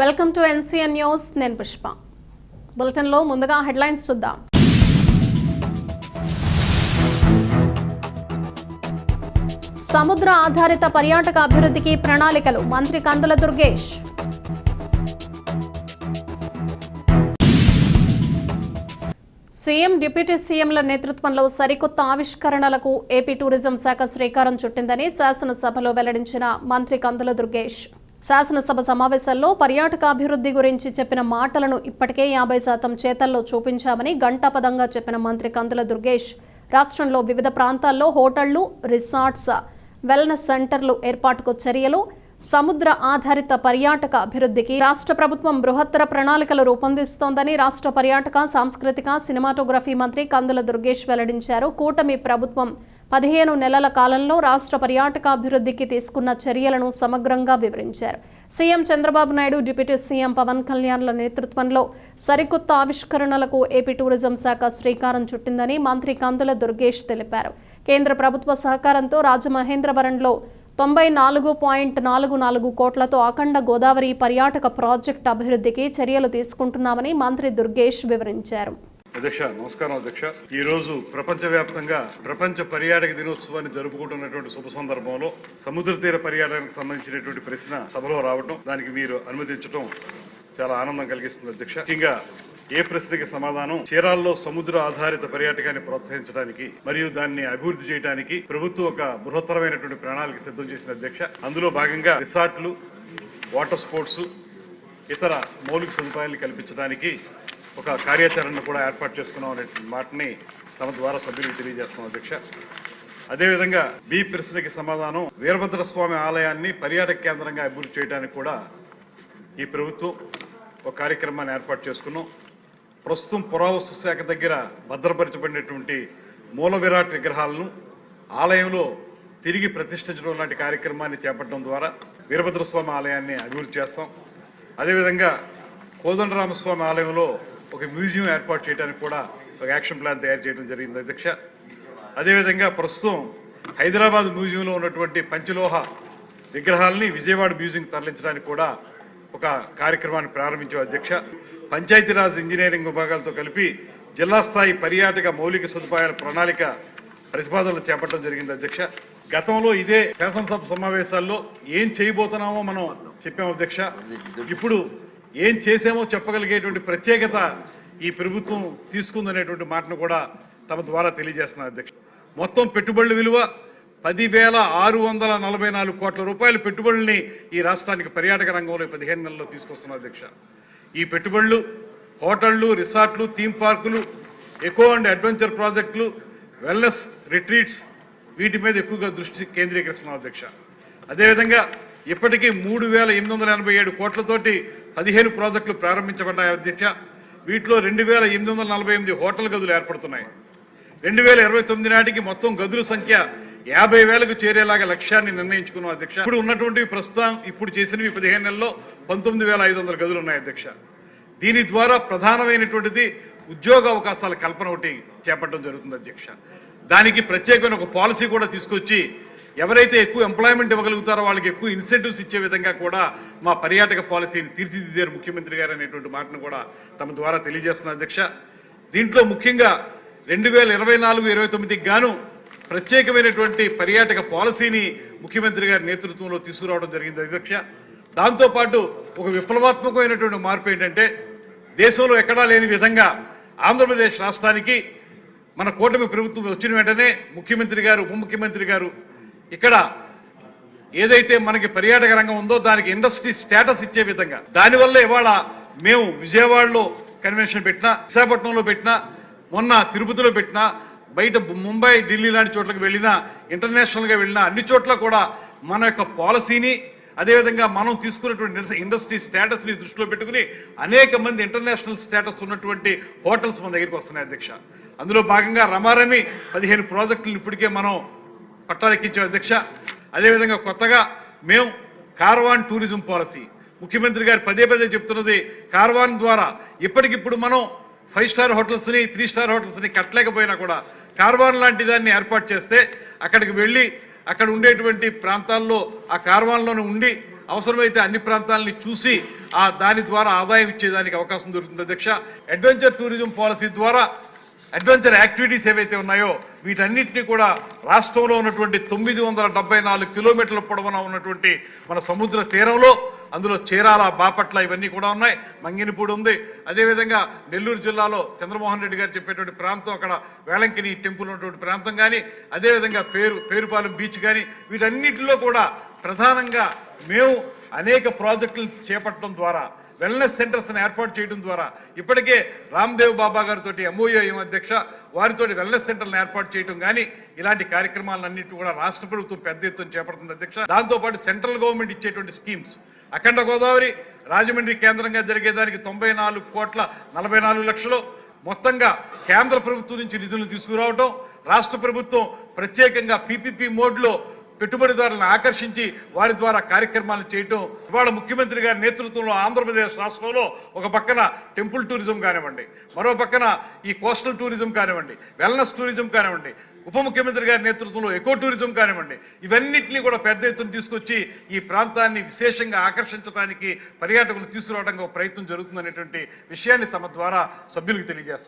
Welcome to NCN news నేను పుష్ప. బులెటిన్లో ముందుగా హెడ్లైన్స్ చూద్దాం. సముద్ర ఆధారిత పర్యాటక అభివృద్ధికి ప్రణాళికలు. మంత్రి కందుల దుర్గేష్. సీఎం డిప్యూటీ సీఎంల నేతృత్వంలో సరికొత్త ఆవిష్కరణలకు ఏపీ టూరిజం శాఖ శ్రీకారం చుట్టిందని శాసనసభలో వెల్లడించిన మంత్రి కందుల దుర్గేష్. శాసనసభ సమావేశాల్లో పర్యాటక అభివృద్ధి గురించి చెప్పిన మాటలను ఇప్పటికే యాభై శాతం చేతల్లో చూపించామని గంటాపదంగా చెప్పిన మంత్రి కందుల దుర్గేష్. రాష్ట్రంలో వివిధ ప్రాంతాల్లో హోటళ్ళు రిసార్ట్స్ వెల్నెస్ సెంటర్లు ఏర్పాటుకు చర్యలు. సముద్ర ఆధారిత పర్యాటక అభివృద్ధికి రాష్ట్ర ప్రభుత్వం బృహత్తర ప్రణాళికలు రూపొందిస్తోందని రాష్ట్ర పర్యాటక సాంస్కృతిక సినిమాటోగ్రఫీ మంత్రి కందుల దుర్గేష్ వెల్లడించారు. కూటమి ప్రభుత్వం పదిహేను నెలల కాలంలో రాష్ట్ర పర్యాటక అభివృద్ధికి తీసుకున్న చర్యలను సమగ్రంగా వివరించారు. CM Chandrababu Naidu deputy CM Pavan కళ్యాణ్ల నేతృత్వంలో సరికొత్త ఆవిష్కరణలకు ఏపీ టూరిజం శాఖ శ్రీకారం చుట్టిందని మంత్రి కందుల దుర్గేష్ తెలిపారు. కేంద్ర ప్రభుత్వ సహకారంతో రాజమహేంద్రవరంలో తొంభై నాలుగు పాయింట్ నాలుగు నాలుగు కోట్లతో అఖండ గోదావరి పర్యాటక ప్రాజెక్టు అభివృద్ధికి చర్యలు తీసుకుంటున్నామని మంత్రి దుర్గేష్ వివరించారు. అధ్యక్ష నమస్కారం అధ్యక్ష. ఈ రోజు ప్రపంచవ్యాప్తంగా ప్రపంచ పర్యాటక దినోత్సవాన్ని జరుపుకుంటున్నటువంటి శుభ సందర్భంలో సముద్ర తీర పర్యాటనకు సంబంధించినటువంటి ప్రశ్న సభలో రావడం దానికి మీరు అనుమతించడం చాలా ఆనందం కలిగిస్తుంది అధ్యక్ష. ముఖ్యంగా ఏ ప్రశ్నకి సమాధానం? చీరాల్లో సముద్ర ఆధారిత పర్యాటకాన్ని ప్రోత్సహించడానికి మరియు దాన్ని అభివృద్ధి చేయడానికి ప్రభుత్వం ఒక బృహత్తరమైనటువంటి ప్రణాళిక సిద్ధం చేసిన అధ్యక్ష. అందులో భాగంగా రిసార్ట్లు వాటర్ స్పోర్ట్స్ ఇతర మౌలిక సదుపాయాలు కల్పించడానికి ఒక కార్యాచరణను కూడా ఏర్పాటు చేసుకున్నాం అనే మాటని తమ ద్వారా సభ్యులకు తెలియజేస్తున్నాం అధ్యక్ష. అదేవిధంగా బి ప్రశ్నకి సమాధానం వీరభద్ర స్వామి ఆలయాన్ని పర్యాటక కేంద్రంగా అభివృద్ధి చేయడానికి కూడా ఈ ప్రభుత్వం ఒక కార్యక్రమాన్ని ఏర్పాటు చేసుకున్నాం. ప్రస్తుతం పురావస్తు శాఖ దగ్గర భద్రపరచబడినటువంటి మూల విరాట్ విగ్రహాలను ఆలయంలో తిరిగి ప్రతిష్ఠించడం లాంటి కార్యక్రమాన్ని చేపట్టడం ద్వారా వీరభద్ర స్వామి ఆలయాన్ని అభివృద్ధి చేస్తాం. అదేవిధంగా కోదండరామస్వామి ఆలయంలో ఒక మ్యూజియం ఏర్పాటు చేయడానికి కూడా ఒక యాక్షన్ ప్లాన్ తయారు చేయడం జరిగింది అధ్యక్ష. అదేవిధంగా ప్రస్తుతం హైదరాబాద్ మ్యూజియంలో ఉన్నటువంటి పంచలోహ విగ్రహాలని విజయవాడ మ్యూజియం తరలించడానికి కూడా ఒక కార్యక్రమాన్ని ప్రారంభించాం అధ్యక్ష. పంచాయతీరాజ్ ఇంజనీరింగ్ విభాగాలతో కలిపి జిల్లా స్థాయి పర్యాటక మౌలిక సదుపాయాల ప్రణాళిక ప్రతిపాదనలు చేపట్టడం జరిగింది అధ్యక్ష. గతంలో ఇదే శాసనసభ సమావేశాల్లో ఏం చేయబోతున్నామో మనం చెప్పాం అధ్యక్ష. ఇప్పుడు ఏం చేసామో చెప్పగలిగేటువంటి ప్రత్యేకత ఈ ప్రభుత్వం తీసుకుందనేటువంటి మాటను కూడా తమ ద్వారా తెలియజేస్తున్నారు అధ్యక్ష. మొత్తం పెట్టుబడుల విలువ పదివేల ఆరు వందల నలభై నాలుగు కోట్ల రూపాయల పెట్టుబడుల్ని ఈ రాష్ట్రానికి పర్యాటక రంగంలో పదిహేను నెలల్లో తీసుకొస్తున్నారు అధ్యక్ష. ఈ పెట్టుబడులు హోటళ్ళు రిసార్ట్లు థీమ్ పార్కులు ఎకో అండ్ అడ్వెంచర్ ప్రాజెక్టులు వెల్నెస్ రిట్రీట్స్ వీటి మీద ఎక్కువగా దృష్టి కేంద్రీకరిస్తున్నాం అధ్యక్ష. అదేవిధంగా ఇప్పటికీ మూడు వేల ఎనిమిది వందల ఎనభై ఏడు కోట్లతోటి పదిహేను ప్రాజెక్టులు ప్రారంభించబడ్డాయి అధ్యక్ష వీటిలో రెండు వేల ఎనిమిది వందల నలభై ఎనిమిది హోటల్ గదులు ఏర్పడుతున్నాయి. రెండు వేల ఇరవై తొమ్మిది నాటికి మొత్తం గదుల సంఖ్య యాభై వేలకు చేరేలాగా లక్ష్యాన్ని నిర్ణయించుకున్నాం అధ్యక్ష. ఇప్పుడు ఉన్నటువంటి ప్రస్తుతం ఇప్పుడు చేసినవి పదిహేను నెలల్లో పంతొమ్మిది వేల ఐదు వందల గదులు ఉన్నాయి అధ్యక్ష. దీని ద్వారా ప్రధానమైనటువంటిది ఉద్యోగ అవకాశాల కల్పన ఒకటి చేపట్టడం జరుగుతుంది అధ్యక్ష. దానికి ప్రత్యేకమైన ఒక పాలసీ కూడా తీసుకొచ్చి ఎవరైతే ఎక్కువ ఎంప్లాయ్మెంట్ ఇవ్వగలుగుతారో వాళ్ళకి ఎక్కువ ఇన్సెంటివ్స్ ఇచ్చే విధంగా కూడా మా పర్యాటక పాలసీని తీర్చిదిద్దారు ముఖ్యమంత్రి గారు అనేటువంటి మాటను కూడా తమ ద్వారా తెలియజేస్తున్నారు అధ్యక్ష. దీంట్లో ముఖ్యంగా రెండు వేల ఇరవై నాలుగు ఇరవై తొమ్మిదికి గాను ప్రత్యేకమైనటువంటి పర్యాటక పాలసీని ముఖ్యమంత్రి గారి నేతృత్వంలో తీసుకురావడం జరిగింది అధ్యక్ష. దాంతోపాటు ఒక విప్లవాత్మకమైనటువంటి మార్పు ఏంటంటే దేశంలో ఎక్కడా లేని విధంగా ఆంధ్రప్రదేశ్ రాష్ట్రానికి మన కూటమి ప్రభుత్వం వచ్చిన వెంటనే ముఖ్యమంత్రి గారు ఉప ముఖ్యమంత్రి గారు ఇక్కడ ఏదైతే మనకి పర్యాటక రంగం ఉందో దానికి ఇండస్ట్రీ స్టేటస్ ఇచ్చే విధంగా. దానివల్ల ఇవాళ మేము విజయవాడలో కన్వెన్షన్ పెట్టినా విశాఖపట్నంలో పెట్టినా మొన్న తిరుపతిలో పెట్టినా బయట ముంబై ఢిల్లీ లాంటి చోట్లకు వెళ్ళినా ఇంటర్నేషనల్గా వెళ్ళినా అన్ని చోట్ల కూడా మన యొక్క పాలసీని అదేవిధంగా మనం తీసుకున్నటువంటి ఇండస్ట్రీ స్టేటస్ని దృష్టిలో పెట్టుకుని అనేక మంది ఇంటర్నేషనల్ స్టేటస్ ఉన్నటువంటి హోటల్స్ మన దగ్గరికి వస్తున్నాయి అధ్యక్ష. అందులో భాగంగా రమారమి పదిహేను ప్రాజెక్టులను ఇప్పటికే మనం పట్టాలెక్కించాం అధ్యక్ష. అదేవిధంగా కొత్తగా మేము కార్వాన్ టూరిజం పాలసీ. ముఖ్యమంత్రి గారు పదే పదే చెప్తున్నది కార్వాన్ ద్వారా ఇప్పటికిప్పుడు మనం ఫైవ్ స్టార్ హోటల్స్ని త్రీ స్టార్ హోటల్స్ని కట్టలేకపోయినా కూడా కార్వాన్ లాంటి దాన్ని ఏర్పాటు చేస్తే అక్కడికి వెళ్ళి అక్కడ ఉండేటువంటి ప్రాంతాల్లో ఆ కార్వాన్లోనే ఉండి అవసరమైతే అన్ని ప్రాంతాలని చూసి ఆ దాని ద్వారా ఆదాయం ఇచ్చేదానికి అవకాశం దొరుకుతుంది అధ్యక్ష. అడ్వెంచర్ టూరిజం పాలసీ ద్వారా అడ్వెంచర్ యాక్టివిటీస్ ఏవైతే ఉన్నాయో వీటన్నిటిని కూడా రాష్ట్రంలో ఉన్నటువంటి తొమ్మిది వందల డెబ్బై నాలుగు కిలోమీటర్ల పొడవున ఉన్నటువంటి మన సముద్ర తీరంలో అందులో చీరాల బాపట్ల ఇవన్నీ కూడా ఉన్నాయి. మంగినపూడి ఉంది. అదేవిధంగా నెల్లూరు జిల్లాలో చంద్రమోహన్ రెడ్డి గారు చెప్పేటువంటి ప్రాంతం అక్కడ వేలంకిని టెంపుల్ ఉన్నటువంటి ప్రాంతం కానీ అదేవిధంగా పేరు పేరుపాలెం బీచ్ కానీ వీటన్నిటిలో కూడా ప్రధానంగా మేము అనేక ప్రాజెక్టులు చేపట్టడం ద్వారా వెల్నెస్ సెంటర్స్ ఏర్పాటు చేయడం ద్వారా ఇప్పటికే రామ్దేవ్ బాబా గారితో ఎంఓఏఎం అధ్యక్ష వారితో వెల్నెస్ సెంటర్లను ఏర్పాటు చేయడం కానీ ఇలాంటి కార్యక్రమాలన్నింటి కూడా రాష్ట్ర ప్రభుత్వం పెద్ద ఎత్తున చేపడుతుంది అధ్యక్ష. దాంతోపాటు సెంట్రల్ గవర్నమెంట్ ఇచ్చేటువంటి స్కీమ్స్. అఖండ గోదావరి రాజమండ్రి కేంద్రంగా జరిగేదానికి తొంభై నాలుగు కోట్ల నలభై నాలుగు లక్షలు. మొత్తంగా కేంద్ర ప్రభుత్వం నుంచి నిధులు తీసుకురావటం. రాష్ట్ర ప్రభుత్వం ప్రత్యేకంగా పీపీపీ మోడ్లో పెట్టుబడిదారులను ఆకర్షించి వారి ద్వారా కార్యక్రమాలు చేయటం ఇవాళ ముఖ్యమంత్రి గారి నేతృత్వంలో ఆంధ్రప్రదేశ్ రాష్ట్రంలో ఒక పక్కన టెంపుల్ టూరిజం కానివ్వండి మరో పక్కన ఈ కోస్టల్ టూరిజం కానివ్వండి వెల్నెస్ టూరిజం కానివ్వండి ఉప ముఖ్యమంత్రి గారి నేతృత్వంలో ఎకో టూరిజం కానివ్వండి ఇవన్నిటిని కూడా పెద్ద ఎత్తున తీసుకొచ్చి ఈ ప్రాంతాన్ని విశేషంగా ఆకర్షించడానికి పర్యాటకులు తీసుకురావడానికి ఒక ప్రయత్నం జరుగుతుందనేటువంటి విషయాన్ని తమ ద్వారా సభ్యులకు తెలియజేస్తారు